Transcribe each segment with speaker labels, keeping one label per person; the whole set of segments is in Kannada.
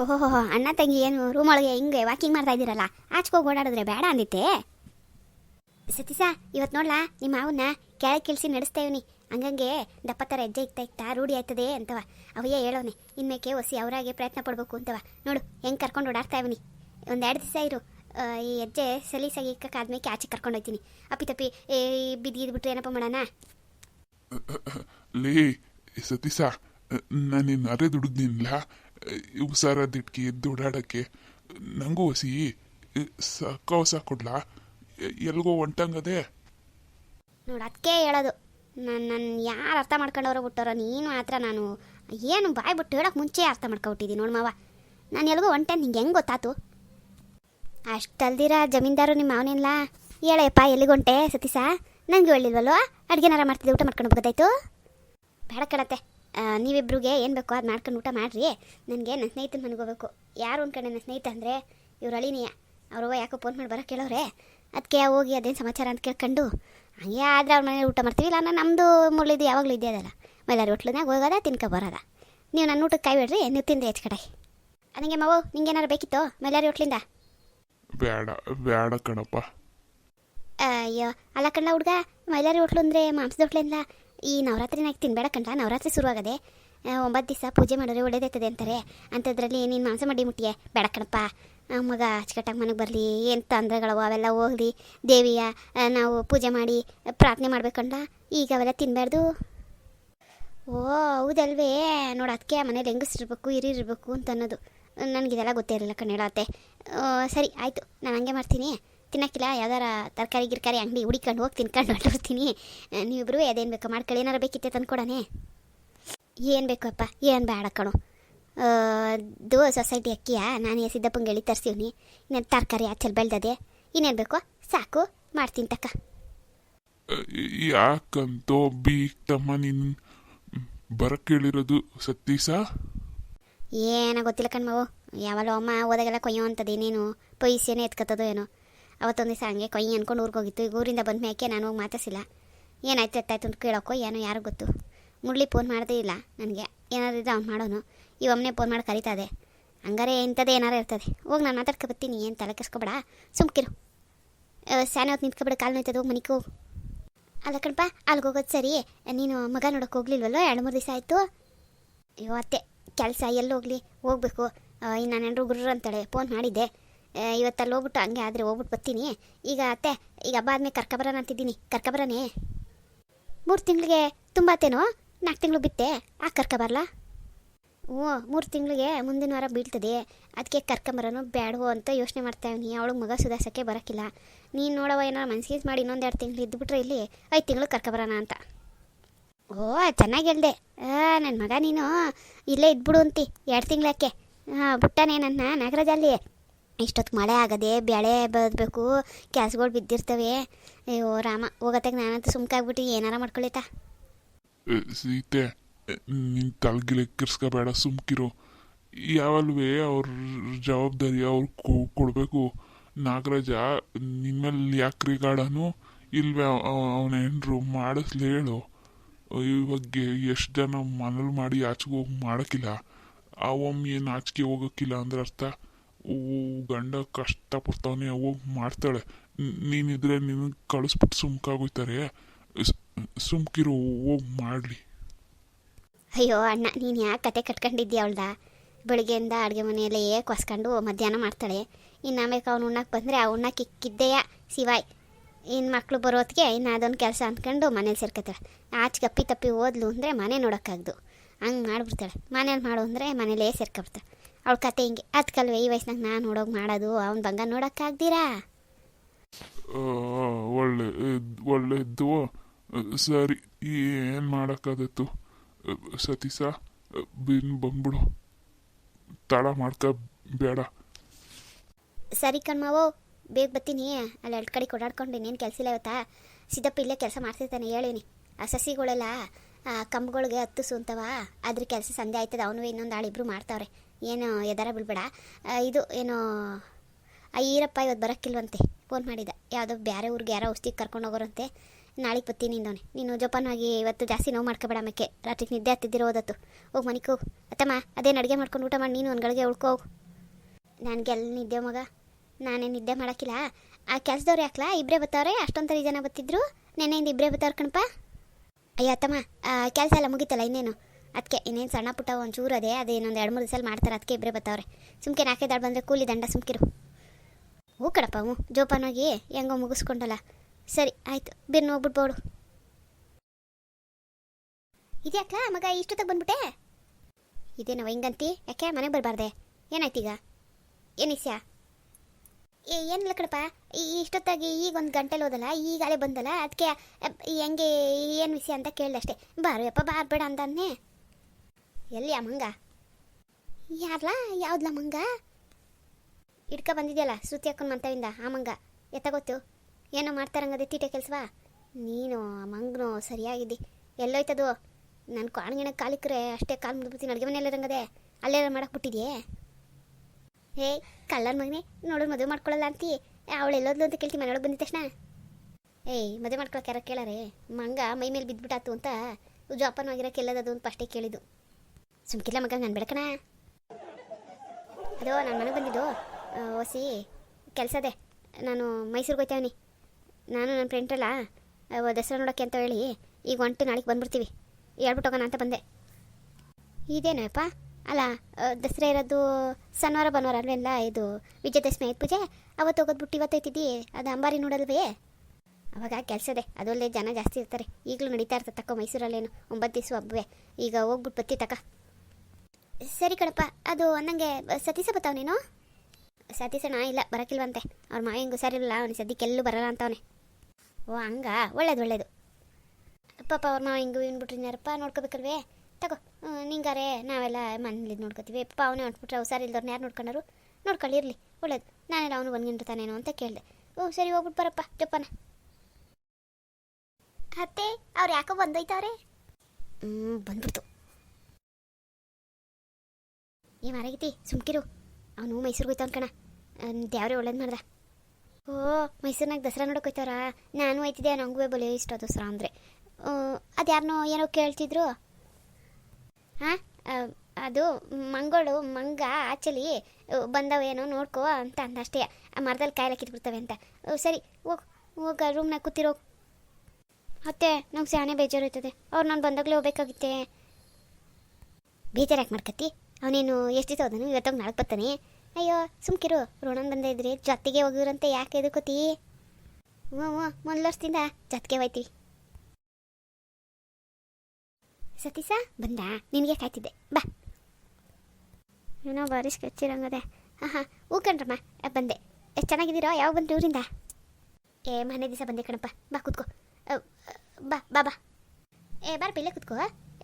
Speaker 1: ಓಹೋ ಅಣ್ಣ ತಂಗಿ ಏನು ರೂಮ್ ಒಳಗೆ ಹಿಂಗೆ ವಾಕಿಂಗ್ ಮಾಡ್ತಾ ಇದ್ದೀರಲ್ಲ ಆಚ್ಕೋಗಿ ಓಡಾಡಿದ್ರೆ ಬೇಡ ಅಂದಿತ್ತೆ. ಸತೀಸ ಇವತ್ತು ನೋಡ್ಲಾ, ನಿಮ್ಮ ಮಾವನ್ನ ಕೆಳಗೆ ಕಿಳಿಸಿ ನಡೆಸ್ತಾ ಹಂಗಂಗೆ ದಪ್ಪ ಥರ ಹೆಜ್ಜೆ ಇಕ್ತಾ ಇಕ್ತಾ ರೂಢಿ ಆಯ್ತದೆ ಅಂತವ. ಅವಯ್ಯ ಹೇಳೋನೆ, ಇನ್ಮೇಕೆ ಹೊಸಿ ಅವರಾಗೆ ಪ್ರಯತ್ನ ಪಡ್ಬೇಕು ಅಂತವ. ನೋಡು, ಹೆಂಗೆ ಕರ್ಕೊಂಡು ಓಡಾಡ್ತಾ ಇವನಿ. ಒಂದು ಎರಡು ದಿವಸ ಇರು. ಈ ಹೆಜ್ಜೆ ಸಲೀಸಾಗಿ ಇಕ್ಕಕ್ಕಾದ್ಮೇಲೆ ಆಚೆ ಕರ್ಕೊಂಡು ಹೋಗ್ತೀನಿ ಅಪ್ಪಿ ತಪ್ಪಿ, ಏ ಬಿದ್ದಿದ್ಬಿಟ್ರೆ ಏನಪ್ಪ ಮಾಡೋಣ?
Speaker 2: ಲೀ ಸತೀಸ ನಾನಿನ್ ಅರೆ ದುಡ್ದಿನಿಲ್ಲ ಹುಷಾರ ದಿಟ್ಕಿ ಎದ್ದು ಓಡಾಡಕ್ಕೆ ನಂಗೂ ಹೊಸಿ ಸಾಕ ಕೊಡ್ಲಾ? ಎಲ್ಗೋ ಹೊಂಟಂಗದೆ
Speaker 1: ನೋಡು ಅದಕ್ಕೆ ಹೇಳೋದು. ನಾನು ನನ್ನ ಯಾರು ಅರ್ಥ ಮಾಡ್ಕೊಂಡವ್ರು ಬಿಟ್ಟವ್ರೋ, ನೀನು ಮಾತ್ರ ನಾನು ಏನು ಬಾಯ್ ಬಿಟ್ಟು ಹೇಳೋಕೆ ಮುಂಚೆ ಅರ್ಥ ಮಾಡ್ಕೊಬಿಟ್ಟಿದ್ದೀನಿ ನೋಡು ಮಾವ. ನಾನು ಎಲ್ಗೋ ಒಂಟೆ ನಿಂಗೆ ಹೆಂಗೆ ಗೊತ್ತಾತು? ಅಷ್ಟಲ್ದಿರ ಜಮೀನ್ದಾರು ನಿಮ್ಮ ಮಾವನಿಲ್ಲ ಹೇಳಯ್ಯಪ್ಪ ಎಲ್ಲಿಗೊಂಟೆ ಸತೀಸ ನನಗೆ ಹೇಳಿಲ್ವಲ್ವ ಅಡುಗೆನಾರ ಮಾಡ್ತಿದ್ದೆ, ಊಟ ಮಾಡ್ಕೊಂಡು ಹೋಗೋದಾಯ್ತು ಬೇಡ ಕಡತ್ತೆ ನೀವಿಬ್ರಿಗೆ ಏನು ಬೇಕೋ ಅದು ಮಾಡ್ಕೊಂಡು ಊಟ ಮಾಡಿರಿ. ನನಗೆ ನನ್ನ ಸ್ನೇಹಿತನ ಮನೆಗೆ ಹೋಗ್ಬೇಕು ಯಾರು ಒಂದು ಕಡೆ ನನ್ನ ಸ್ನೇಹಿತ ಅಂದರೆ ಇವ್ರು ಅಳಿನಿಯ. ಅವ್ರವ್ವ ಯಾಕೋ ಫೋನ್ ಮಾಡಿ ಬರೋ ಕೇಳೋರೆ. ಅದಕ್ಕೆ ಹೋಗಿ ಅದೇನು ಸಮಾಚಾರ ಅಂತ ಕೇಳ್ಕೊಂಡು ಹಂಗೆ ಆದರೆ ಅವ್ರ ಮನೇಲಿ ಊಟ ಮಾಡ್ತೀವಿ. ಇಲ್ಲ ನಮ್ಮದು ಮುಳ್ಳಿದ್ದು ಯಾವಾಗಲೂ ಇದ್ದೇ ಅದಲ್ಲ. ಮೈಲಾರಿ ಹೋಟ್ಲನಾಗ ಹೋಗೋದ ತಿನ್ಕೊ ಬರೋದ. ನೀವು ನನ್ನ ಊಟಕ್ಕೆ ಕಾಯ್ಬೇಡ್ರಿ ನೀವು ತಿಂದೆ ಹೆಚ್ಚು ಕಡೆ. ನನಗೆ ಮಾವು ನಿಂಗೇನಾರು ಬೇಕಿತ್ತು ಮೈಲಾರಿ ಹೋಟ್ಲಿಂದ?
Speaker 2: ಬೇಡ ಬೇಡ ಕಣಪ್ಪ.
Speaker 1: ಅಯ್ಯೋ ಅಲ್ಲ ಕಣ್ಣ ಹುಡ್ಗ ಮೈಲಾರಿ ಹೋಟ್ಲು ಅಂದರೆ ಮಾಂಸದ ಹೋಟ್ಲಿಂದ ಈ ನವರಾತ್ರಿ ನವರಾತ್ರಿನಾಗ ತಿನ್ಬೇಡ ಕಂಡ ನವರಾತ್ರಿ ಶುರುವಾಗದೆ ಒಂಬತ್ತು ದಿವಸ ಪೂಜೆ ಮಾಡಿದ್ರೆ ಒಳ್ಳೇದಾಯ್ತದೆ ಅಂತಾರೆ. ಅಂಥದ್ರಲ್ಲಿ ನೀನು ಮಾಂಸ ಮಡಿ ಮುಟ್ಟಿಯೆ? ಬೇಡ ಕಣಪ್ಪ. ಮಗ ಅಚ್ಚುಕಟ್ಟಾಗಿ ಮನೆಗೆ ಬರಲಿ, ಏನು ತೊಂದರೆಗಳವು ಅವೆಲ್ಲ ಹೋಗಲಿ. ದೇವಿಯ ನಾವು ಪೂಜೆ ಮಾಡಿ ಪ್ರಾರ್ಥನೆ ಮಾಡ್ಬೇಕಂಡ ಈಗ ಅವೆಲ್ಲ ತಿನ್ನಬಾರ್ದು ಓ, ಹೌದಲ್ವೇ. ನೋಡು ಅದಕ್ಕೆ ಮನೇಲಿ ಹೆಂಗಸ್ಟಿರ್ಬೇಕು ಹಿರಿಯರಿರ್ಬೇಕು ಅಂತ ಅನ್ನೋದು. ನನಗಿದೆಲ್ಲ ಗೊತ್ತೇ ಇರಲಿಲ್ಲ ಕಣ್ಣೇಳತ್ತೆ ಸರಿ, ಆಯಿತು. ನಾನು ಹಂಗೆ ಮಾಡ್ತೀನಿ. ತಿನ್ನಕ್ಕಿಲ್ಲ ಯಾವ್ದಾರ ತರಕಾರಿ ಗಿರ್ಕಾರಿ ಅಂಗಡಿ ಹುಡಿಕೊಂಡು ಹೋಗಿ ತಿನ್ಕೊಂಡು ಹೊರಟಿರ್ತೀನಿ ನೀವಿಬ್ರು ಅದೇನು ಬೇಕು ಮಾಡ್ಕೊಳ್ಳಿ ಏನಾರು ಬೇಕಿತ್ತೆ ತಂದ್ಕೊಡನೆ ಏನು ಬೇಕು ಅಪ್ಪ ಏನು ಬೇಡ ಕಣು. ದೋ ಸೊಸೈಟಿ ಅಕ್ಕಿಯ? ನಾನು ಸಿದ್ದಪ್ಪಂಗೆ ಹೇಳಿ ತರಿಸಿವ್ನಿ. ಇನ್ನೇನು ತರಕಾರಿ ಆಚಲ್ ಬೆಳ್ದದೆ? ಇನ್ನೇನು ಬೇಕು? ಸಾಕು ಮಾಡ್ತೀನಿ ತಕ್ಕ.
Speaker 2: ಯಾಕಂತೋ ಬಿ ತಮ್ಮ ನೀನು ಬರಕ್ ಹೇಳಿರೋದು ಸತೀಸ
Speaker 1: ಏನೋ ಗೊತ್ತಿಲ್ಲ ಕಣ್ಮವು. ಯಾವಲ್ಲ ಅಮ್ಮ ಹೋದಾಗೆಲ್ಲ ಕೊಯ್ಯೋ ಅಂತದೇನೇನು ಪೈಸೇನೆ ಎತ್ಕೊತದೋ ಏನೋ. ಅವತ್ತೊಂದು ದಿವಸ ಹಂಗೆ ಕೊಯ್ಯಿ ಅನ್ಕೊಂಡು ಊರಿಗೆ ಹೋಗಿತ್ತು. ಈಗ ಊರಿಂದ ಬಂದ ಮೇಕೆ ನಾನು ಹೋಗಿ ಮಾತಾಸಿಲ್ಲ ಏನಾಯ್ತು ಎತ್ತಾಯ್ತು ಅಂತ ಕೇಳೋಕ್ಕೋ ಏನೋ ಯಾರು ಗೊತ್ತು. ಮುರಳಿ ಫೋನ್ ಮಾಡದೇ ಇಲ್ಲ ನನಗೆ. ಏನಾದ್ರು ಇದ್ರೆ ಅವ್ನು ಮಾಡೋನು. ಈ ಒಮ್ಮನೆ ಫೋನ್ ಮಾಡಿ ಕರೀತದೆ. ಹಂಗಾರೆ ಇಂಥದ್ದು ಏನಾರು ಇರ್ತದೆ. ಹೋಗಿ ನಾನು ಮಾತಾಡ್ಕೊ ಬರ್ತೀನಿ. ಏನು ತಲೆ ಕೆಸ್ಕೊಬೇಡ ಸುಮ್ಕಿರು ಸ್ಯಾನೆ ಹೊತ್ತು ನಿಂತ್ಕೊಬೇಡ. ಕಾಲು ನೋಯ್ತದೆ. ಹೋಗಿ ಮನಿಗೆ ಹೋಗು. ಅಲ್ಲ ಕಣಪ್ಪ ಅಲ್ಲಿಗೆ ಹೋಗೋದು ಸರಿ. ನೀನು ಮಗ ನೋಡೋಕೆ ಹೋಗ್ಲಿಲ್ವಲ್ಲೋ? ಎರಡು ಮೂರು ದಿವಸ ಆಯಿತು. ಅಯ್ಯೋ, ಅತ್ತೆ. ಕೆಲಸ ಎಲ್ಲೋಗಲಿ ಹೋಗ್ಬೇಕು. ಇನ್ನು ನಾನು ಗುರು ಅಂತಾಳೆ. ಫೋನ್ ಮಾಡಿದ್ದೆ. ಆ, ಇವತ್ತಲ್ಲಿ ಹೋಗ್ಬಿಟ್ಟು ಹಂಗೆ ಆದರೆ ಹೋಗ್ಬಿಟ್ಟು ಬರ್ತೀನಿ. ಈಗ ಅತ್ತೆ ಈಗ ಹಬ್ಬ ಆದ್ಮೇಲೆ ಕರ್ಕೊಬರೋಣ ಅಂತಿದ್ದೀನಿ. ಕರ್ಕಬರನೇ ಮೂರು ತಿಂಗಳಿಗೆ ತುಂಬ ಆತೇನೋ ನಾಲ್ಕು ತಿಂಗಳು ಬಿತ್ತೆ ಆ ಕರ್ಕೊಬರಲ್ಲ ಓ ಮೂರು ತಿಂಗಳಿಗೆ ಮುಂದಿನ ವಾರ ಬೀಳ್ತದೆ. ಅದಕ್ಕೆ ಕರ್ಕೊಂಬರೋನು ಬ್ಯಾಡವೋ ಅಂತ ಯೋಚನೆ ಮಾಡ್ತಾ ಇವ್ನಿ. ಅವಳಿಗೆ ಮಗ ಸುಧಾರ್ಸೋಕ್ಕೆ ಬರೋಕ್ಕಿಲ್ಲ. ನೀನು ನೋಡವ ಏನೋ ಮನ್ಸಿಗೆ ಮಾಡಿ ಇನ್ನೊಂದೆರಡು ತಿಂಗಳು ಇದ್ದುಬಿಟ್ರೆ ಇಲ್ಲಿ ಐದು ತಿಂಗಳು ಕರ್ಕೊಬರೋಣ ಅಂತ. ಓ ಚೆನ್ನಾಗಿ ಹೇಳ್ದೆ. ನನ್ನ ಮಗ ನೀನು ಇಲ್ಲೇ ಇದ್ಬಿಡು ಅಂತಿ. ಎರಡು ತಿಂಗಳಕ್ಕೆ ಹಾಂ ಬಿಟ್ಟಾನೆ ನನ್ನ ನಾಗರಾಜಲ್ಲಿ ಇಷ್ಟೊತ್ತು ಮಳೆ ಆಗದೆ ಬೆಳೆ ಬದಬೇಕು ಕೆಲಸಗಳು ಬಿದ್ದಿರ್ತವೆ. ಅಯ್ಯೋ, ರಾಮ, ಹೋಗತ್ತಾಗ ನಾನಂತೂ ಸುಮ್ಕಾಗ್ಬಿಟ್ಟು, ಏನಾರ ಮಾಡ್ಕೊಳಿತಾ?
Speaker 2: ಸೀತೆ ನಿನ್ನ ನಿನ್ ತಲ್ಗಿಲೆ ಕಿರ್ಸ್ಕೋಬೇಡ ಸುಮ್ಕಿರು. ಯಾವಲ್ವೇ ಅವ್ರ ಜವಾಬ್ದಾರಿ ಅವ್ರು ಕೊಡಬೇಕು. ನಾಗರಾಜ ನಿಮ್ಮಲ್ಲಿ ಯಾಕ್ರಿ ಗಾಡನು? ಇಲ್ವೇ ಅವನ ಹೆಂಡ್ರು ಮಾಡಿಸ್ಲಿ ಹೇಳು. ಇವಾಗ ಎಷ್ಟು ಜನ ಮನೇಲಿ ಮಾಡಿ ಆಚೆಗೆ ಹೋಗಿ ಮಾಡೋಕ್ಕಿಲ್ಲ ಆ ಒಮ್ಮೆ ಏನು ಆಚೆಗೆ ಹೋಗೋಕ್ಕಿಲ್ಲ ಅಂದ್ರೆ ಅರ್ಥ ಗಂಡ ಕಷ್ಟಪಡ್ತಾವನೆ ಹೋಗಿ ಮಾಡ್ತಾಳೆ. ನೀನಿದ್ರೆ ನಿನ್ನ ಕಳಿಸ್ಬಿಟ್ಟು ಸುಮ್ಕಾಗೋಯ್ತಾರೆ. ಸುಮ್ಕಿರು ಹೋಗಿ ಮಾಡಲಿ.
Speaker 1: ಅಯ್ಯೋ ಅಣ್ಣ, ನೀನು ಯಾಕೆ ಕತೆ ಕಟ್ಕೊಂಡಿದ್ದೀಯ ಅವಳ್ದ? ಬೆಳಗ್ಗೆಯಿಂದ ಅಡುಗೆ ಮನೆಯಲ್ಲೇ ಕೊಸ್ಕೊಂಡು ಮಧ್ಯಾಹ್ನ ಮಾಡ್ತಾಳೆ. ಇನ್ನು ಆಮೇಲೆ ಅವ್ನು ಉಣ್ಣಕ್ಕೆ ಬಂದರೆ ಆ ಉಣ್ಣಕ್ಕೆ ಇಕ್ಕಿದ್ದೆಯ ಶಿವಾಯ್. ಇನ್ನು ಮಕ್ಕಳು ಬರೋತ್ತಿಗೆ ಇನ್ನು ಅದೊಂದು ಕೆಲಸ ಅಂದ್ಕೊಂಡು ಮನೇಲಿ ಸೇರ್ಕೊತಾಳೆ ಆಚೆ ಗಪ್ಪಿ ತಪ್ಪಿ ಓದ್ಲು ಅಂದರೆ ಮನೆ ನೋಡೋಕ್ಕಾಗ್ದು. ಹಂಗೆ ಮಾಡಿಬಿಡ್ತಾಳೆ. ಮನೇಲಿ ಮಾಡು ಅಂದರೆ ಮನೇಲೇ ಸೇರ್ಕೊಬಿಡ್ತಾಳೆ ಅವಳ ಕತೆ ಹಿಂಗೆ ಅದಕ್ಕಲ್ವೇ ಈ ವಯಸ್ಸಿನಾಗ ನಾನು ನೋಡೋಗಿ ಮಾಡೋದು ಅವ್ನ ಬಂಗ ನೋಡೋಕ್ಕಾಗ್ದಿರಾ?
Speaker 2: ಒಳ್ಳೆ ಒಳ್ಳೆದ್ದು ಸರಿ ಏನು ಮಾಡೋಕ್ಕಾದತ್ತು ಸತೀಸ ಬಿನ್ ಬಂದ್ಬಿಡು. ತಡ ಮಾಡ್ಕ ಬೇಡ.
Speaker 1: ಸರಿ ಕಣ್ಮಾವು ಬೇಗ ಬತ್ತೀನಿ ಅಲ್ಲಿ ಎರಡು ಕಡೆ ಓಡಾಡ್ಕೊಂಡು ಇನ್ನೇನು ಕೆಲಸ ಇಲ್ಲ ಇವತ್ತಾ? ಸಿದ್ದಪ್ಪ ಇಲ್ಲೇ ಕೆಲಸ ಮಾಡ್ತಿರ್ತಾನೆ ಹೇಳಿನಿ. ಆ ಸಸಿಗಳೆಲ್ಲ ಆ ಕಂಬಗಳಿಗೆ ಹತ್ತು ಸುಂತವಾ ಅದ್ರ ಕೆಲಸ ಸಂಧೆ ಆಯ್ತದ ಅವನು ಇನ್ನೊಂದು ಆಳಿಬ್ರು ಮಾಡ್ತಾವ್ರೆ. ಏನು ಎದಾರ ಬಿಡ್ಬೇಡ. ಇದು ಏನೋ, ಆ ಇವತ್ತು ಬರೋಕ್ಕಿಲ್ವಂತೆ. ಫೋನ್ ಮಾಡಿದ. ಯಾವುದೋ ಬೇರೆ ಊರಿಗೆ ಯಾರೋ ಔಷಧಿ ಕರ್ಕೊಂಡು ಹೋಗೋರಂತೆ. ನಾಳೆ ಬತ್ತೀನಿ ಇಂದವನೆ ನೀನು ಜೋಪಾನವಾಗಿ ಇವತ್ತು ಜಾಸ್ತಿ ನೋವು ಮಾಡ್ಕೊಬೇಡ ಆಮೇಲೆ ರಾತ್ರಿ ನಿದ್ದೆ ಹತ್ತಿದ್ದಿರೋ ಓದತ್ತು ಹೋಗಿ ಮನಿಕೋ ಅತ್ತಮ್ಮ ಅದೇನು ಅಡುಗೆ ಮಾಡ್ಕೊಂಡು ಊಟ ಮಾಡಿ ನೀನು ಒಂದು ಗಳಿಗೆ ಉಳ್ಕೋ ಅಲ್ಲಿ ನಿದ್ದೆ ಮಗ? ನಾನೇ ನಿದ್ದೆ ಮಾಡೋಕ್ಕಿಲ್ಲ. ಆ ಕೆಲಸದವ್ರು ಯಾಕಲ? ಇಬ್ಬರೇ ಬತ್ತವ್ರೆ? ಅಷ್ಟೊಂದು ಜನ ಬತ್ತಿದ್ರು. ನೆನೆಯಿಂದ ಇಬ್ಬರೇ ಬತ್ತವ್ರ ಕಣಪ್ಪ. ಅಯ್ಯ ಅತ್ತಮ್ಮ ಕೆಲಸ ಎಲ್ಲ ಮುಗೀತಲ್ಲ ಇನ್ನೇನು? ಅದಕ್ಕೆ ಇನ್ನೇನು ಸಣ್ಣ ಪುಟ್ಟ ಒಂಚೂರು ಅದೇ ಅದೇ ಇನ್ನೊಂದು ಎರಡು ಮೂರು ದಿವಸ ಮಾಡ್ತಾರೆ ಅದಕ್ಕೆ ಇಬ್ಬರೇ ಬತ್ತವ್ರೆ. ಸುಮ್ಕೆ ದಾಡ್ ಬಂದರೆ ಕೂಲಿ ದಂಡ ಸುಮ್ಕಿರು. ಹ್ಞೂ ಕಡಪ್ಪ ಹ್ಞೂ ಜೋಪಾನಾಗಿ ಹೆಂಗೋ ಮುಗಿಸ್ಕೊಂಡಲ್ಲ. ಸರಿ, ಆಯಿತು. ಬಿರ್ನು ಹೋಗ್ಬಿಟ್ಬೋಡು ಇದ್ಯಾಕ ಮಗ ಇಷ್ಟೊತ್ತಿಗೆ ಬಂದ್ಬಿಟ್ಟೆ? ಇದೇನವ ಹಿಂಗಂತಿ? ಯಾಕೆ ಮನೆಗೆ ಬರಬಾರ್ದೆ? ಏನಾಯ್ತೀಗ ಏನಿಸ್ಯಾ ಏ, ಏನಿಲ್ಲ ಕಣಪ್ಪ. ಈ ಇಷ್ಟೊತ್ತಾಗಿ ಈಗ ಒಂದು ಗಂಟೆಲಿ ಹೋದಲ್ಲ ಈಗಾಲೇ ಬಂದಲ್ಲ ಅದಕ್ಕೆ ಹೆಂಗೆ, ಏನು ವಿಷಯ ಅಂತ ಕೇಳಿದೆ ಅಷ್ಟೇ. ಬಾರಪ್ಪ ಬಾರ್ಬೇಡ ಅಂದಾನೆ ಎಲ್ಲಿ ಆ ಮಂಗ? ಯಾರ್ಲಾ ಯಾವ್ದಲ್ಲ ಮಂಗ? ಇಡ್ಕ ಬಂದಿದ್ಯಲ್ಲ ಶ್ರುತಿ ಹಾಕೊಂಡು ಮಂತವಿಂದ ಆ ಮಂಗ. ಎತ್ತ ಗೊತ್ತು? ಏನೋ ಮಾಡ್ತಾರಂಗದೆ ತೀಟೆ ಕೆಲ್ಸವಾ? ನೀನು ಆ ಮಂಗನು ಸರಿಯಾಗಿದ್ದಿ. ಎಲ್ಲೋಯ್ತದು? ನಾನು ಕಾಣ್ಗಿಣ ಕಾಲಿಕ್ರೆ ಅಷ್ಟೇ ಕಾಲು ಮುದ್ಬಿಡ್ತೀನಿ. ಅಡುಗೆ ಮನೆ ಇರಂಗದೆ. ಅಲ್ಲೆಲ್ಲ ಮಾಡಕ್ಕೆ ಬಿಟ್ಟಿದ್ಯೇ? ಹೇ, ಕಳ್ಳನ ಮಗನೇ ನೋಡೋರು ಮದುವೆ ಮಾಡ್ಕೊಳ್ಳಲ್ಲ ಅಂತಿ. ಅವಳು ಎಲ್ಲೋದ್ಲು ಅಂತ ಕೇಳ್ತಿ ಮನೆಯೊಳಗೆ ಬಂದಿದ ತಕ್ಷಣ. ಏಯ್, ಮದುವೆ ಮಾಡ್ಕೊಳಕ್ಕೆ ಯಾರ ಕೇಳಾರೆ? ಮಂಗ ಮೈ ಮೇಲೆ ಬಿದ್ದುಬಿಟ್ಟಾತು ಅಂತ ಜೋಪಾನವಾಗಿರೋಕೆ ಎಲ್ಲದದು ಅಂತ ಅಷ್ಟೇ ಕೇಳಿದ್ದು. ಸುಮ್ಕಿಲ್ಲ ಮಗ, ನಾನು ಬೆಳಕಣ. ಅದು ನಾನು ಮನೆಗೆ ಬಂದಿದ್ದು. ಓಸಿ ಕೆಲಸದೆ ನಾನು ಮೈಸೂರಿಗೆ ಹೋಗ್ತಾವನಿ ನಾನು ನನ್ನ ಫ್ರೆಂಡ್ರಲ್ಲ ದಸರಾ ನೋಡೋಕ್ಕೆ ಅಂತ ಹೇಳಿ ಈಗ ಒಂಟು ನಾಳೆಗೆ ಬಂದ್ಬಿಡ್ತೀವಿ. ಹೇಳ್ಬಿಟ್ಟು ಹೋಗೋಣ ಅಂತ ಬಂದೆ. ಇದೇನಪ್ಪ ಅಲ್ಲ ದಸರಾ ಇರೋದು ಶನಿವಾರ, ಭಾನುವಾರ ಅಲ್ವೆಲ್ಲ ಇದು ವಿಜಯದಶಮಿ ಆಯ್ತು ಪೂಜೆ? ಅವತ್ತು ಹೋಗೋದು ಬಿಟ್ಟು ಇವತ್ತು ಹೋಯ್ತಿದ್ದಿ ಅದು ಅಂಬಾರಿ ನೋಡಲ್ವೇ? ಅವಾಗ ಕೆಲಸದೆ ಅದೊಳ್ಳೆ ಜನ ಜಾಸ್ತಿ ಇರ್ತಾರೆ. ಈಗಲೂ ನಡೀತಾ ಇರ್ತದೆ ತಕ್ಕ ಮೈಸೂರಲ್ಲೇನು. ಒಂಬತ್ತು ದಿವಸ ಹಬ್ಬವೇ. ಈಗ ಹೋಗ್ಬಿಟ್ಟು ಬತ್ತಿ ತಕ. ಸರಿ ಕಣಪ್ಪ ಅದು ಅನ್ನಂಗೆ ಸತೀಸ ಬತ್ತಾವ ನೀನು ಸತೀಶಣ್ಣ ಇಲ್ಲ ಬರೋಕ್ಕಿಲ್ವಂತೆ. ಅವ್ರ ಇಲ್ಲ ಅವ್ನು ಸದ್ಯಕ್ಕೆ ಎಲ್ಲೂ ಬರಲ್ಲ ಅಂತವನೆ. ಓ ಹಂಗ? ಒಳ್ಳೇದು ಒಳ್ಳೇದು. ಪಾಪ ಅವ್ರ ಮಾವ ಹಿಂಗೆ ಇವ್ನು ಬಿಟ್ರಿನಾರಪ್ಪ ನೋಡ್ಕೋಬೇಕಲ್ವೇ? ತಗೋ ನಿಂಗಾರೆ ನಾವೆಲ್ಲ ಮನೇಲಿ ನೋಡ್ಕೋತೀವಿ. ಪಾಪ ಅವನೇ ಹೊಂಟ್ಬಿಟ್ರೆ ಹುಷಾರಿಲ್ದವ್ರನ್ನ ಯಾರು ನೋಡ್ಕೊಂಡರು? ನೋಡ್ಕೊಳ್ಳಿರ್ಲಿ ಒಳ್ಳೇದು. ನಾನೆಲ್ಲ ಅವನು ಬಂದ್ಗಿಂಡಿರ್ತಾನೇನೋ ಅಂತ ಕೇಳಿದೆ. ಓ ಸರಿ ಹೋಗ್ಬಿಟ್ಟು ಬರಪ್ಪ ಜಪ್ಪನ ಅತ್ತೆ ಅವ್ರು ಯಾಕೋ ಬಂದೋಯ್ತವ್ರೆ? ಹ್ಞೂ ಬಂದ್ಬಿಡ್ತು. ಏ ಮಾರಾಗಿತಿ ಸುಮ್ಕಿರು. ಅವನು ಮೈಸೂರಿಗೆ ಹೋಯ್ತಾವ ಕಣ. ದೇವ್ರೆ ಒಳ್ಳೇದು ಮಾಡ್ದ. ಓ, ಮೈಸೂರಿನಾಗ ದಸರಾ ನೋಡೋಕೆ ಹೋಯ್ತಾರ? ನಾನು ಹೋಯ್ತಿದ್ದೆ, ನಂಗೂ ಬಲಿ ಇಷ್ಟ ದಸರಾ ಅಂದರೆ. ಅದು ಯಾರನ್ನೋ ಏನೋ ಕೇಳ್ತಿದ್ರು? ಹಾಂ ಅದು ಮಂಗಳು, ಮಂಗ, ಆಚಲಿ ಬಂದವೇನೋ ನೋಡ್ಕೋ ಅಂತ ಅಂದ ಅಷ್ಟೇ ಆ ಮರದಲ್ಲಿ ಕಾಯಿಲೆ ಕಿತ್ಬಿಡ್ತವೆ ಅಂತ. ಸರಿ, ಹೋಗ್, ಹೋಗ ರೂಮ್ನಾಗ ಕೂತಿರೋ. ಅತ್ತೆ, ನಂಗೆ ಬೇಜಾರು ಇರ್ತದೆ ಅವ್ರು ನಾನು ಬಂದಾಗಲೇ ಹೋಗ್ಬೇಕಾಗಿತ್ತೆ. ಬೇಜಾರು ಯಾಕೆ ಮಾಡ್ಕತ್ತಿ? ಅವನೇನು ಎಷ್ಟು ದಿವಸ ಹೋದನು? ಇವತ್ತೋಗಿ ನಾಲ್ಕು ಬರ್ತಾನೆ. ಅಯ್ಯೋ ಸುಮ್ಕಿರು. ರೋಣನ್ ಬಂದ ಇದ್ರಿ. ಜೊತೆಗೆ ಹೋಗಿರಂತೆ ಯಾಕೆ ಎದುಕೋತಿ ಹ್ಞೂ ಹ್ಞೂ. ಮೊದಲ ವರ್ಷದಿಂದ ಜೊತೆಗೆ ಹೋಯ್ತೀವಿ. ಸತೀಸ ಬಂದ? ನಿನಗೆ ಕಾಯ್ತಿದ್ದೆ. ಬಾ. ಏನೋ ಬಾರಿ ಸ್ಕೆಚ್ ಇರಂಗದೆ. ಹಾಂ ಹಾಂ. ಹೂ ಕಣ್ರಮ್ಮ. ಆ, ಬಂದೆ. ಎಷ್ಟು ಚೆನ್ನಾಗಿದ್ದೀರೋ? ಯಾವ ಬಂದ್ರಿ ಊರಿಂದ? ಏ ಮನೆ ದಿವಸ ಬಂದೆ ಕಣಪ್ಪ. ಬಾ ಕೂತ್ಕೋ. ಬಾ ಬಾ ಬಾ. ಏ ಬಾರ ಇಲ್ಲೇ ಕೂತ್ಕೋ.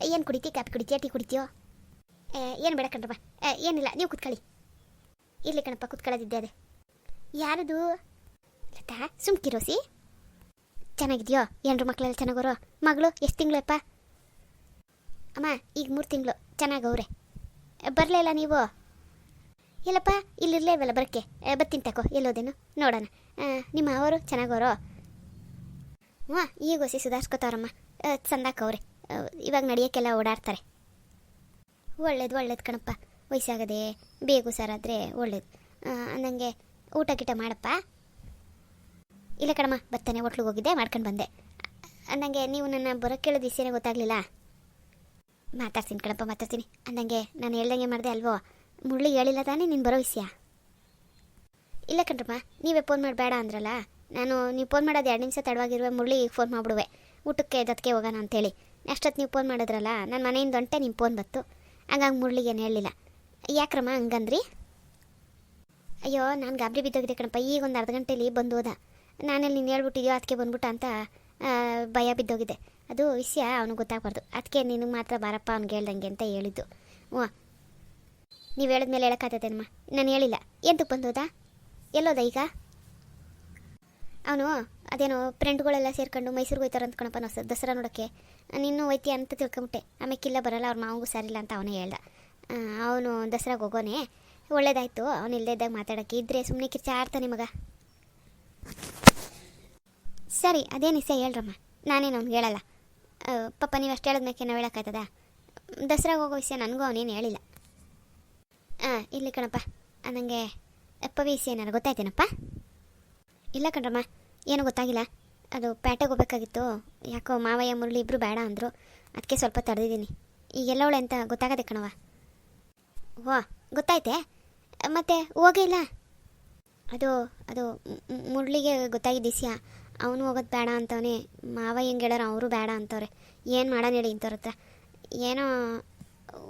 Speaker 1: ಏನು ಕುಡಿತಿ? ಕಾಪಿ ಕುಡಿತೀಯ? ಟೀ ಕುಡಿತೀಯೋ? ಏನು ಬೇಡ ಕಣ್ರಪ್ಪ ಏನಿಲ್ಲ ನೀವು ಕೂತ್ಕೊಳ್ಳಿ. ಇರಲಿ ಕಣಪ್ಪ ಕೂತ್ಕೊಳ್ಳೋದಿದ್ದೆ ಅದೇ. ಯಾರದು? ಲತಾ ಸುಮ್ಕಿರೋಸಿ ಚೆನ್ನಾಗಿದೆಯೋ? ಏನರು ಮಕ್ಕಳೆಲ್ಲ ಚೆನ್ನಾಗೋರು? ಮಗಳು ಎಷ್ಟು ತಿಂಗಳಪ್ಪ? ಅಮ್ಮ ಈಗ ಮೂರು ತಿಂಗಳು. ಚೆನ್ನಾಗವ್ರೆ ಬರಲಿಲ್ಲ ನೀವು? ಎಲ್ಲಪ್ಪ ಇಲ್ಲಿರ್ಲೇವಲ್ಲ ಬರಕ್ಕೆ. ಏ, ಬರ್ತೀನಿ ತಕೋ ಎಲ್ಲೋದೇನು ನೋಡೋಣ. ನಿಮ್ಮ ಅವರು ಚೆನ್ನಾಗವರು ಹ್ಞೂ ಈಗ ಹೊಸಿ ಸುಧಾರಿಸ್ಕೋತಾರಮ್ಮ ಚಂದಾಕವ್ರೆ ಇವಾಗ ನಡೆಯೋಕ್ಕೆಲ್ಲ ಓಡಾಡ್ತಾರೆ. ಒಳ್ಳೇದು ಒಳ್ಳೇದು ಕಣಪ್ಪ. ವಯಸ್ಸಾಗದೆ ಬೇಗ ಹುಷಾರಾದರೆ ಒಳ್ಳೇದು. ಅಂದಂಗೆ ಊಟ ಗಿಟ ಮಾಡಪ್ಪ. ಇಲ್ಲ ಕಣಮ್ಮ ಬರ್ತಾನೆ ಹೋಟ್ಲಿಗೆ ಹೋಗಿದ್ದೆ, ಮಾಡ್ಕೊಂಡು ಬಂದೆ. ಅಂದಂಗೆ ನೀವು ನನ್ನ ಬರೋಕ್ಕೆ ಕೇಳೋದು ಇಸೇನೆ ಗೊತ್ತಾಗಲಿಲ್ಲ. ಮಾತಾಡ್ತೀನಿ ಕಣಪ್ಪ, ಮಾತಾಡ್ತೀನಿ. ಅಂದಂಗೆ ನಾನು ಹೇಳ್ದಂಗೆ ಮಾಡಿದೆ ಅಲ್ವೋ? ಮುಳ್ಳಿ ಹೇಳಿಲ್ಲ ತಾನೇ ನೀನು ಬರೋ ವಿಷಯ? ಇಲ್ಲ ಕಣ್ರಮ್ಮ ನೀವೇ ಫೋನ್ ಮಾಡಬೇಡ ಅಂದ್ರಲ್ಲ? ನಾನು, ನೀವು ಫೋನ್ ಮಾಡೋದು ಎರಡು ನಿಮಿಷ ತಡವಾಗಿರುವೆ ಮುರಳಿಗೆ ಫೋನ್ ಮಾಡಿಬಿಡುವೆ. ಊಟಕ್ಕೆ, ದತ್ತಿಗೆ ಹೋಗೋಣ ಅಂತೇಳಿ. ಅಷ್ಟೊತ್ತು ನೀವು ಫೋನ್ ಮಾಡಿದ್ರಲ್ಲ ನನ್ನ ಮನೆಯಿಂದ ಹೊಂಟೆ ನಿಮ್ಮ ಫೋನ್ ಬತ್ತು ಹಂಗಾಗಿ ಏನು ಹೇಳಲಿಲ್ಲ. ಯಾಕ್ರಮ್ಮ ಹಂಗಂದ್ರಿ? ಅಯ್ಯೋ, ನಾನು ಗಾಬರಿ ಬಿದ್ದೋಗಿದೆ ಕಣಪ್ಪ, ಈಗ ಒಂದು ಅರ್ಧ ಗಂಟೆಲಿ ಬಂದು ಹೋದ. ನಾನೆಲ್ಲಿ ನೀನು ಹೇಳ್ಬಿಟ್ಟಿದ್ಯೋ ಅದಕ್ಕೆ ಬಂದ್ಬಿಟ್ಟ ಅಂತ ಭಯ ಬಿದ್ದೋಗಿದೆ. ಅದು ವಿಷಯ ಅವನಿಗೆ ಗೊತ್ತಾಗಬಾರ್ದು. ಅದಕ್ಕೆ ನಿನಗೆ ಮಾತ್ರ ಬಾರಪ್ಪ ಅವ್ನಿಗೆ ಹೇಳ್ದಂಗೆ ಅಂತ ಹೇಳಿದ್ದು. ಹ್ಞೂ. ನೀವು ಹೇಳಿದ್ಮೇಲೆ ಹೇಳೋಕ್ಕಾಗ್ತದೇನಮ್ಮ ನಾನು ಹೇಳಿಲ್ಲ. ಎಂತಕ್ಕೆ ಬಂದೋದ ಎಲ್ಲೋದ ಈಗ? ಅವನು ಅದೇನೋ ಫ್ರೆಂಡ್ಗಳೆಲ್ಲ ಸೇರ್ಕೊಂಡು ಮೈಸೂರಿಗೆ ಹೋಯ್ತಾರೆ ಅಂತ ಕಣಪ್ಪ ನಾವು ದಸರಾ ನೋಡೋಕ್ಕೆ. ನೀನು ಐತಿ ಅಂತ ತಿಳ್ಕೊಂಬಿಟ್ಟೆ. ಆಮೇಲೆ ಇಲ್ಲ ಬರಲ್ಲ, ಅವ್ರ ಮಾವಂಗೂ ಸರಿಲ್ಲ ಅಂತ ಅವನೇ ಹೇಳ್ದ. ಅವನು ದಸರಾಗೆ ಹೋಗೋನೆ. ಒಳ್ಳೇದಾಯ್ತು, ಅವನು ಇಲ್ಲದೇ ಇದ್ದಾಗ ಮಾತಾಡೋಕ್ಕೆ. ಇದ್ರೆ ಸುಮ್ಮನೆ ಕಿರ್ಚಾಡ್ತಾನೆ ಮಗ. ಸರಿ, ಅದೇನು ಇಸ ಹೇಳ್ರಮ್ಮ. ನಾನೇನು ಅವ್ನು ಹೇಳಲ್ಲ. ಪಪ್ಪ ಪಾಪ ನೀವು ಅಷ್ಟು ಹೇಳಿದ್ಮೇಕೆ ನಾವು ಹೇಳೋಕ್ಕಾಯ್ತದ? ದಸರಾಗೆ ಹೋಗೋ ವಿಷಯ ನನಗೂ ಅವನೇನು ಹೇಳಿಲ್ಲ. ಹಾಂ ಇಲ್ಲಿ ಕಣಪ್ಪ. ನನಗೆ ಅಪ್ಪ ವಿಷಯ ಏನಾರು ಗೊತ್ತಾಯ್ತೇನಪ್ಪ? ಇಲ್ಲ ಕಣ್ರಮ್ಮ, ಏನೂ ಗೊತ್ತಾಗಿಲ್ಲ. ಅದು ಪೇಟೆಗೆ ಹೋಗ್ಬೇಕಾಗಿತ್ತು. ಯಾಕೋ ಮಾವಯ್ಯ, ಮುರಳಿ ಇಬ್ಬರು ಬೇಡ ಅಂದರು. ಅದಕ್ಕೆ ಸ್ವಲ್ಪ ತಡೆದಿದ್ದೀನಿ. ಈಗೆಲ್ಲ ಎಲ್ಲವಳೆ ಅಂತ ಗೊತ್ತಾಗದೆ ಕಣವ ಓ ಗೊತ್ತಾಯ್ತೆ? ಮತ್ತೆ ಹೋಗಿಲ್ಲ ಅದು ಅದು ಮುರಳಿಗೆ ಗೊತ್ತಾಗಿದ್ದ ವಿಷಯ ಅವನು ಹೋಗೋದು ಬೇಡ ಅಂತವನೇ. ಮಾವ ಹೆಂಗೆ ಹೇಳೋರು ಅವರು ಬೇಡ ಅಂತವ್ರೆ. ಏನು ಮಾಡೋಣ ಹೇಳಿ ಇಂಥವ್ರ ಹತ್ರ. ಏನೋ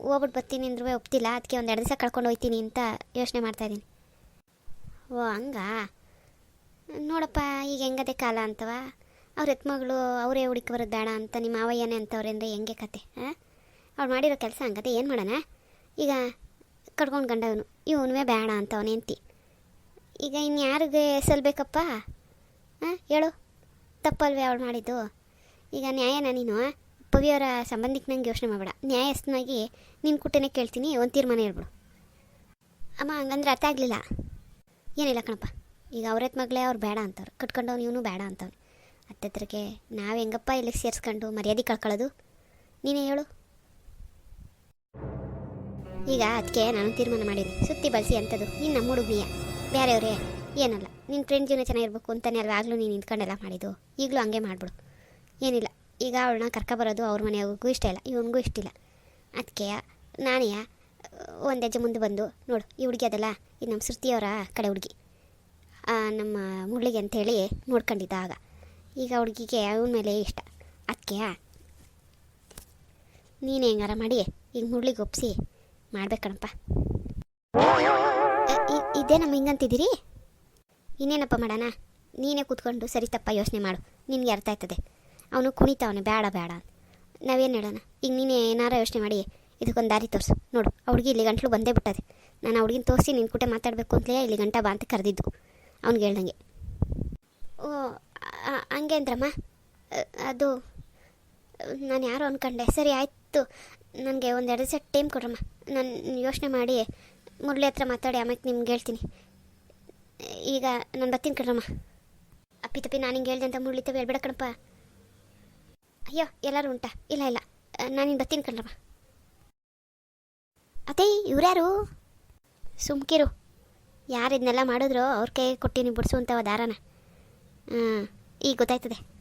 Speaker 1: ಹೋಗ್ಬಿಟ್ಟು ಬರ್ತೀನಿ ಅಂದ್ರೂ ಒಪ್ತಿಲ್ಲ. ಅದಕ್ಕೆ ಒಂದು ಎರಡು ದಿವಸ ಕಳ್ಕೊಂಡು ಹೋಗ್ತೀನಿ ಅಂತ ಯೋಚನೆ ಮಾಡ್ತಾಯಿದ್ದೀನಿ ಓ, ಹಂಗಾ? ನೋಡಪ್ಪ, ಈಗ ಹೆಂಗದೆ ಕಾಲ ಅಂತವ? ಅವ್ರ ಎತ್ಮಗಳು ಅವರೇ ಹುಡುಕಿ ಬರೋದು ಬೇಡ ಅಂತ, ನಿಮ್ಮ ಮಾವಯ್ಯನೇ ಅಂತವ್ರೆ ಅಂದರೆ ಹೆಂಗೆ ಕತೆ ಹಾಂ ಅವ್ಳು ಮಾಡಿರೋ ಕೆಲಸ ಹಂಗತೆ ಏನು ಮಾಡೋಣ? ಈಗ ಕಡ್ಕೊಂಡು ಗಂಡವನು, ಇವನುವೇ ಬೇಡ ಅಂತವನೇ ಹೆಂಡ್ತಿ. ಈಗ ಇನ್ಯಾರಿಗೆ ಸಲ್ಬೇಕಪ್ಪ ಹಾಂ ಹೇಳು. ತಪ್ಪಲ್ವೇ ಅವಳು ಮಾಡಿದ್ದು? ಈಗ ನ್ಯಾಯನ ನೀನು ಪವಿಯವರ ಸಂಬಂಧಿಕ ನಂಗೆ ಯೋಚನೆ ಮಾಡಬೇಡ. ನ್ಯಾಯಸ್ಥನಾಗಿ ನಿನ್ನ ಕುಟ್ಟೆನೇ ಕೇಳ್ತೀನಿ, ಒಂದು ತೀರ್ಮಾನ ಹೇಳ್ಬಿಡು. ಅಮ್ಮ, ಹಂಗಂದ್ರೆ ಅರ್ಥ ಆಗಲಿಲ್ಲ. ಏನಿಲ್ಲ ಕಣಪ್ಪ. ಈಗ ಅವ್ರತ್ ಮಗಳೇ ಅವ್ರು ಬೇಡ ಅಂತವ್ರು. ಕಟ್ಕೊಂಡವ್ನು ಇವನು ಬೇಡ ಅಂತವ್ನು ಹತ್ತತ್ರಕ್ಕೆ ನಾವು ಹೆಂಗಪ್ಪ ಇಲ್ಲಿಗೆ ಸೇರಿಸ್ಕೊಂಡು ಮರ್ಯಾದೆ ಕಳ್ಕೊಳ್ಳೋದು? ನೀನೇ ಹೇಳು. ಈಗ ಅದಕ್ಕೆ ನಾನು ತೀರ್ಮಾನ ಮಾಡಿದೆ. ಸುತ್ತಿ ಬಳಸಿ ಅಂಥದ್ದು ನೀನು ನಮ್ಮ ಹುಡುಗಿಯ ಬೇರೆಯವ್ರೇ ಏನಲ್ಲ. ನಿನ್ನ ಫ್ರೆಂಡ್ ಜೀವನ ಚೆನ್ನಾಗಿರ್ಬೇಕು ಅಂತಲೇ ಅಲ್ವಾ? ಆಗಲೂ ನೀನು ನಿಂತ್ಕೊಂಡೆಲ್ಲ ಮಾಡಿದ್ದು. ಈಗಲೂ ಹಂಗೆ ಮಾಡಿಬಿಡು. ಏನಿಲ್ಲ. ಈಗ ಅವಳನ್ನ ಕರ್ಕೊಬರೋದು ಅವ್ರ ಮನೆಯವ್ರಿಗೂ ಇಷ್ಟ ಇಲ್ಲ. ಇವನಿಗೂ ಇಷ್ಟ ಇಲ್ಲ. ಅದಕ್ಕೆ ನಾನೇ ಒಂದು ಹೆಜ್ಜೆ ಮುಂದೆ ಬಂದು ನೋಡು. ಈ ಹುಡುಗಿ ಅದಲ್ಲ. ಇದು ನಮ್ಮ ಶ್ರುತಿಯವರ ಕಡೆ ಹುಡುಗಿ. ನಮ್ಮ ಮುಳ್ಳಿಗೆ ಅಂಥೇಳಿ ನೋಡ್ಕೊಂಡಿದ್ದ ಆಗ ಈಗ ಹುಡುಗಿಗೆ ಅವನ ಮೇಲೆ ಇಷ್ಟ. ಅದಕ್ಕೆ ನೀನು ಹೆಂಗಾರ ಮಾಡಿ, ಈಗ ಮುಳ್ಳಿಗೆ ಒಪ್ಪಿಸಿ ಮಾಡ್ಬೇಕಣಪ್ಪ. ಇದೇ ನಮ್ಮ ಹಿಂಗಂತಿದ್ದೀರಿ? ಇನ್ನೇನಪ್ಪ ಮಾಡೋಣ? ನೀನೇ ಕೂತ್ಕೊಂಡು ಸರಿ ತಪ್ಪ ಯೋಚನೆ ಮಾಡು. ನಿನಗೆ ಅರ್ಥ ಆಯ್ತದೆ. ಅವನು ಕುಣಿತಾವನೆ, ಬೇಡ ಬೇಡ ನಾವೇನು ಹೇಳೋಣ? ಈಗ ನೀನೇ ಏನಾರ ಯೋಚನೆ ಮಾಡಿ, ಇದಕ್ಕೊಂದು ದಾರಿ ತೋರಿಸು. ನೋಡು ಅವಳಿಗೆ ಇಲ್ಲಿ ಗಂಟ್ಲು ಬಂದೇ ಬಿಟ್ಟದೆ. ನಾನು ಹುಡುಗಿನ ತೋರಿಸಿ ನಿನ್ನ ಕೂಟ ಮಾತಾಡಬೇಕು ಅಂತಲೇ ಇಲ್ಲಿ ಗಂಟ ಬಾ ಅಂತ ಕರೆದಿದ್ದು. ಅವ್ನಿಗೆ ಹೇಳ್ದಂಗೆ. ಓ ಹಂಗೆ ಅಂದ್ರಮ್ಮ? ಅದು, ನಾನು ಯಾರು ಅನ್ಕೊಂಡೆ. ಸರಿ, ಆಯಿತು. ನನಗೆ ಒಂದು ಎರಡು ಸೆಟ್ ಟೈಮ್ ಕೊಡ್ರಮ್ಮ. ನಾನು ಯೋಚನೆ ಮಾಡಿ ಮುರಳಿ ಹತ್ರ ಮಾತಾಡಿ, ಆಮೇಲೆ ನಿಮ್ಗೆ ಹೇಳ್ತೀನಿ. ಈಗ ನಾನು ಬರ್ತೀನಿ ಕಣ್ರಮ್ಮ ಅಪ್ಪಿ ತಪ್ಪಿ ನಾನು ಹಿಂಗೆ ಹೇಳ್ದೆ ಅಂತ ಮುರಳಿ ತಪ್ಪಿ ಹೇಳ್ಬೇಡ ಕಣಪ್ಪ. ಅಯ್ಯೋ, ಎಲ್ಲರೂ ಉಂಟಾ? ಇಲ್ಲ ಇಲ್ಲ. ನಾನು ಹಿಂಗೆ ಬರ್ತೀನಿ ಕಣ್ರಮ್ಮ ಅದೇ ಇವ್ರ್ಯಾರು? ಸುಮ್ಕಿರು. ಯಾರು ಇದನ್ನೆಲ್ಲ ಮಾಡಿದ್ರು ಅವ್ರ ಕೈ ಕೊಟ್ಟಿನಿ ಬಿಡಿಸುವಂಥವ ದಾರನ. ಹಾಂ ಈಗ ಗೊತ್ತಾಯ್ತದೆ.